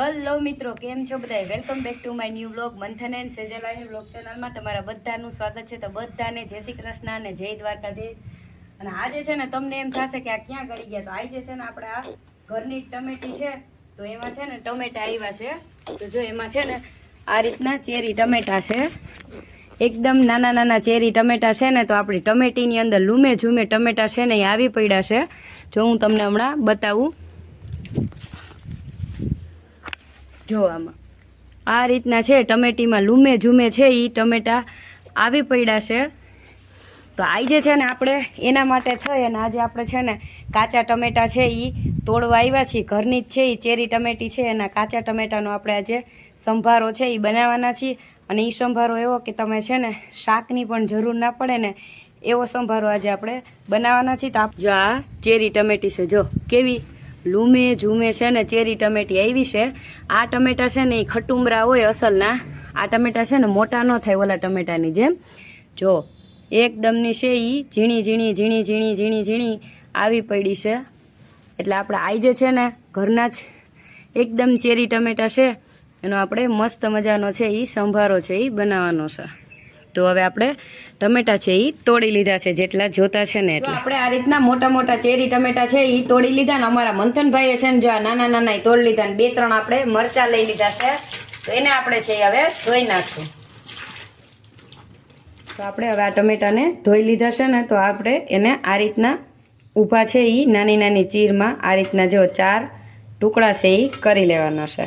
Hello મિત્રો, કેમ છો બધા welcome back to my new blog Manthan and સેજલાની blog ચેનલમાં તમારા બધાનું સ્વાગત છે. તો બધાને જય શ્રી કૃષ્ણ અને જય દ્વારકાધીશ. અને આજે છે ને તમને એમ થશે કે આ ક્યાં કરી ગયા? તો આજે છે ને આપણે આ ઘરની ટમેટી છે, તો એમાં છે ને ટમેટા આવ્યા છે. તો જો એમાં છે ને આ રીતના ચેરી ટમેટા છે. એકદમ નાના નાના ચેરી ટમેટા છે ને, તો આપણી ટમેટીની અંદર લૂમે ઝૂમે ટમેટા છે ને એ આવી પડ્યા છે. જો હું તમને હમણાં બતાવું. જો આમાં આ રીતના છે, ટમેટીમાં લૂમે ઝૂમે છે એ ટમેટા આવી પડ્યા છે. તો આજે છે ને આપણે એના માટે થઈ અને આજે આપણે છે ને કાચા ટમેટા છે એ તોડવા આવ્યા છીએ. ઘરની જ છે એ ચેરી ટમેટી છે એના કાચા ટમેટાનો આપણે આજે સંભારો છે એ બનાવવાના છીએ. અને એ સંભારો એવો કે તમે છે ને શાકની પણ જરૂર ના પડે ને એવો સંભારો આજે આપણે બનાવવાના છીએ. તો આપ જો આ ચેરી ટમેટી છે, જો કેવી લૂમે, ઝૂમે છે ને ચેરી ટમેટી આવી છે. આ ટમેટા છે ને એ ખટુમરા હોય અસલના. આ ટમેટા છે ને મોટા ન થાય ઓલા ટમેટાની જેમ. જો, એકદમની છે એ ઝીણી ઝીણી ઝીણી ઝીણી ઝીણી ઝીણી આવી પડી છે. એટલે આપણે આજે છે ને ઘરના જ એકદમ ચેરી ટમેટા છે. એનો આપણે મસ્ત મજાનો છે એ સંભારો છે એ બનાવવાનો છે. તો હવે આપણે ટમેટા છે એ તોડી લીધા છે જેટલા જોતા છે ને એટલે. આપણે આ રીતના મોટા મોટા ચેરી ટમેટા છે એ તોડી લીધા ને અમારા મંથનભાઈએ છે ને જો આ નાના નાના ઈ તોડી લીધા ને બે ત્રણ આપણે મરચા લઈ લીધા છે. તો એને આપણે છે એ હવે ધોઈ નાખશું. તો આપણે હવે આ ટમેટાને ધોઈ લીધા છે ને તો આપણે એને આ રીતના ઊભા છે એ નાની નાની ચીરમાં આ રીતના જો ચાર ટુકડા છે એ કરી લેવાના છે.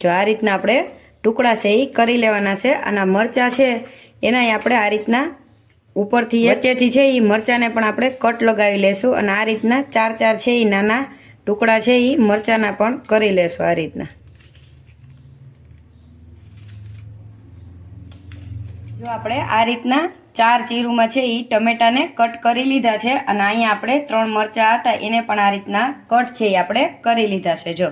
જો આ રીતના આપણે ટુકડા છે એ કરી લેવાના છે અને મરચાં છે એના આપણે આ રીતના ઉપરથી વચ્ચેથી છે એ મરચાંને પણ આપણે કટ લગાવી લેશું અને આ રીતના ચાર ચાર છે એ નાના ટુકડા છે એ મરચાંના પણ કરી લેશું આ રીતના. જો આપણે આ રીતના ચાર ચીરુમાં છે એ ટમેટાને કટ કરી લીધા છે અને અહીંયા આપણે ત્રણ મરચાં હતા એને પણ આ રીતના કટ છે એ આપણે કરી લીધા છે જો.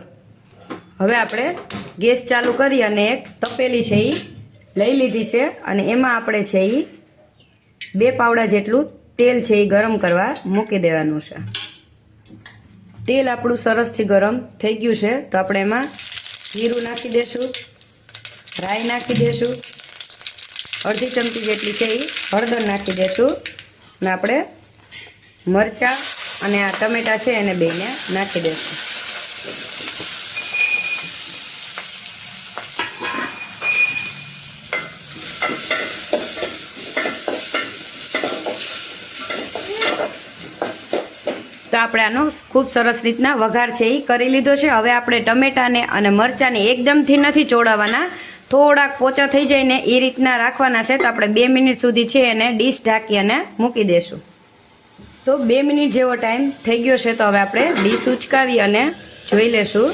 હવે આપણે ગેસ ચાલુ કરી અને એક તપેલી છે એ લઈ લીધી છે અને એમાં આપણે છે એ બે પાવડા જેટલું તેલ છે એ ગરમ કરવા મૂકી દેવાનું છે. તેલ આપણું સરસથી ગરમ થઈ ગયું છે તો આપણે એમાં જીરું નાખી દઈશું રાઈ નાખી દઈશું અડધી ચમચી જેટલી છે એ હળદર નાખી દઈશું અને આપણે મરચાં અને આ ટમેટાં છે એને બેને નાખી દઈશું તો આપણે આનો ખૂબ સરસ રીતના વઘાર છે એ કરી લીધો છે. હવે આપણે ટમેટાને અને મરચાંને એકદમથી નથી ચોળાવવાના થોડાક પોચા થઈ જાય ને એ રીતના રાખવાના છે. તો આપણે બે મિનિટ સુધી છે એને ડીશ ઢાંકી અને મૂકી દેશું. તો બે મિનિટ જેવો ટાઈમ થઈ ગયો છે તો હવે આપણે ડીશ ઉચકાવી અને જોઈ લેશું.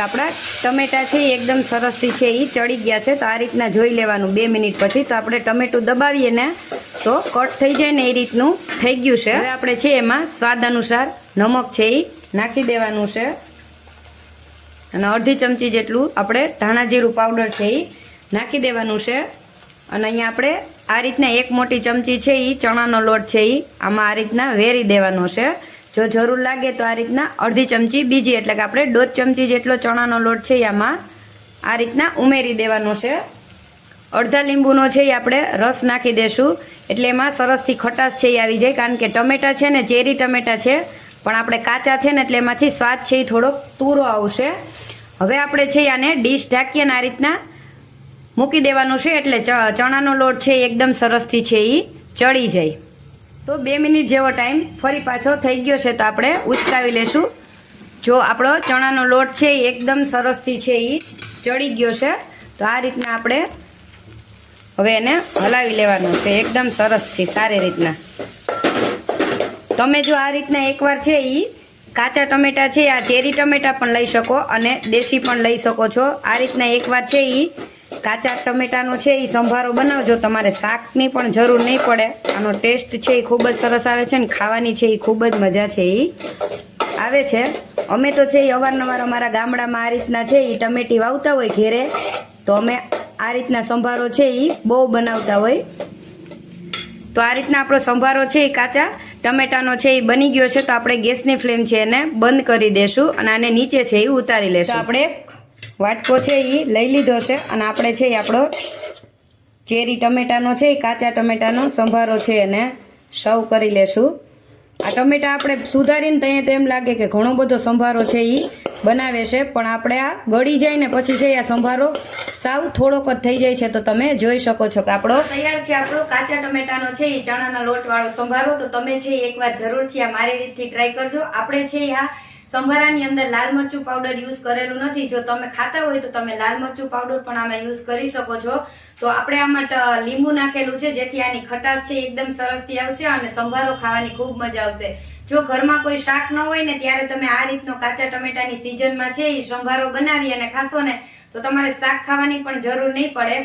આપણા ટમેટાં છે એકદમ સરસથી છે એ ચડી ગયા છે. તો આ રીતના જોઈ લેવાનું બે મિનિટ પછી. તો આપણે ટમેટું દબાવીએ ને તો કટ થઈ જાય ને એ રીતનું થઈ ગયું છે. હવે આપણે છે એમાં સ્વાદ અનુસાર નમક છે એ નાખી દેવાનું છે. અને અડધી ચમચી જેટલું આપણે ધાણા જીરું પાવડર છે એ નાખી દેવાનું છે. અને અહીંયા આપણે આ રીતના એક મોટી ચમચી છે એ ચણાનો લોટ છે એ આમાં આ રીતના વેરી દેવાનો છે. જો જરૂર લાગે તો આ રીતના અડધી ચમચી, બીજી એટલે કે આપણે દોઢ ચમચી જેટલો ચણાનો લોટ છે આમાં આ રીતના ઉમેરી દેવાનો છે. અડધા લીંબુનો છે એ આપણે રસ નાખી દેશું. એટલે એમાં સરસથી ખટાશ છે એ આવી જાય. કારણ કે ટમેટા છે ને ચેરી ટમેટા છે, પણ આપણે કાચા છે ને, એટલે એમાંથી સ્વાદ છે એ થોડોક તૂરો આવશે. હવે આપણે છે આને ડીશ ઢાંકીએ આ રીતના મૂકી દેવાનું છે. એટલે ચણાનો લોટ છે એકદમ સરસથી છે એ ચડી જાય. તો બે મિનિટ જેવો ટાઈમ ફરી પાછો થઈ ગયો છે તો આપણે ઉચકાવી લેશું. જો આપણો ચણાનો લોટ છે એ એકદમ સરસથી છે એ ચડી ગયો છે. તો આ રીતના આપણે હવે એને હલાવી લેવાનું છે એકદમ સરસથી, સારી રીતના. તમે જો આ રીતના એકવાર છે એ કાચા ટમેટા છે, આ ચેરી ટમેટા પણ લઈ શકો અને દેશી પણ લઈ શકો છો. આ રીતના એકવાર છે એ કાચા ટમેટાનો છે એ સંભારો બનાવજો. તમારે શાકની પણ જરૂર નહીં પડે. આનો ટેસ્ટ છે એ ખૂબ જ સરસ આવે છે ને ખાવાની છે એ ખૂબ જ મજા છે એ આવે છે. અમે તો છે એ અવારનવાર અમારા ગામડામાં આ રીતના છે એ ટમેટી વાવતા હોય ઘેરે તો અમે આ રીતના સંભારો છે એ બહુ બનાવતા હોય. તો આ રીતના આપણો સંભારો છે એ કાચા ટમેટાનો છે એ બની ગયો છે તો આપણે ગેસની ફ્લેમ છે એને બંધ કરી દેશું અને આને નીચે છે એ ઉતારી લેશું. આપણે વાટકો છે એ લઈ લીધો છે અને આપણે છે એ આપણો ચેરી ટમેટાનો છે એ કાચા ટમેટાનો સંભારો છે એને સર્વ કરી લેશું. આ ટમેટા આપણે સુધારીને ત્યાં તો એમ લાગે કે ઘણો બધો સંભારો છે એ બનાવે છે, પણ આપણે આ ગળી જાય ને પછી છે આ સંભારો સાવ થોડોક જ થઈ જાય છે, તો તમે જોઈ શકો છો કે આપણો તૈયાર છે આપણો કાચા ટમેટાનો છે એ ચણાના લોટવાળો સંભારો, તો તમે છે એકવાર જરૂરથી આ મારી રીતથી ટ્રાય કરજો. આપણે છે આ સંભારાની અંદર લાલ મરચું પાવડર યુઝ કરેલું નથી. જો તમે ખાતા હોય તો તમે લાલ મરચું પાવડર પણ આમાં યુઝ કરી શકો છો. તો આપણે આમાં લીંબુ નાખેલું છે, જેથી આની ખટાશ છે એકદમ સરસથી આવશે અને સંભારો ખાવાની ખૂબ મજા આવશે. જો ઘરમાં કોઈ શાક ન હોય ને ત્યારે તમે આ રીતનો કાચા ટમેટાની સિઝનમાં છે એ સંભારો બનાવી અને ખાશો ને, તો તમારે શાક ખાવાની પણ જરૂર નહીં પડે.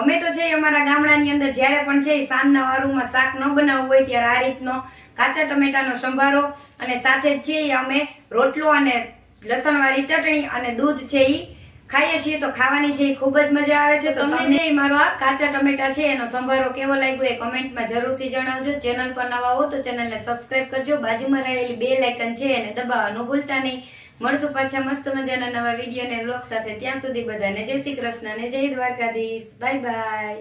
અમે તો છે અમારા ગામડાની અંદર જ્યારે પણ છે સાંજના વારુમાં શાક ન બનાવવું હોય ત્યારે આ રીતનો કાચા ટમેટાનો સંભારો અને સાથે જ છે એ અમે રોટલો અને લસણવાળી ચટણી અને દૂધ છે એ ખાઈએ છીએ. તો ખાવાની છે એ ખૂબ જ મજા આવે છે. તો તમને જે મારો આ કાચા ટમેટા છે એનો સંભારો કેવો લાગ્યો એ કમેન્ટમાં જરૂરથી જણાવજો. ચેનલ પર નવા હો તો ચેનલને સબસ્ક્રાઇબ કરજો. બાજુમાં રહેલી બે લાઇકન છે એને દબાવવાનું ભૂલતા નહીં. મળશું પાછા મસ્ત મજાના નવા વીડિયો અને બ્લોગ સાથે. ત્યાં સુધી બધાને જય શ્રી કૃષ્ણ અને જય દ્વારકાધીશ. Bye bye.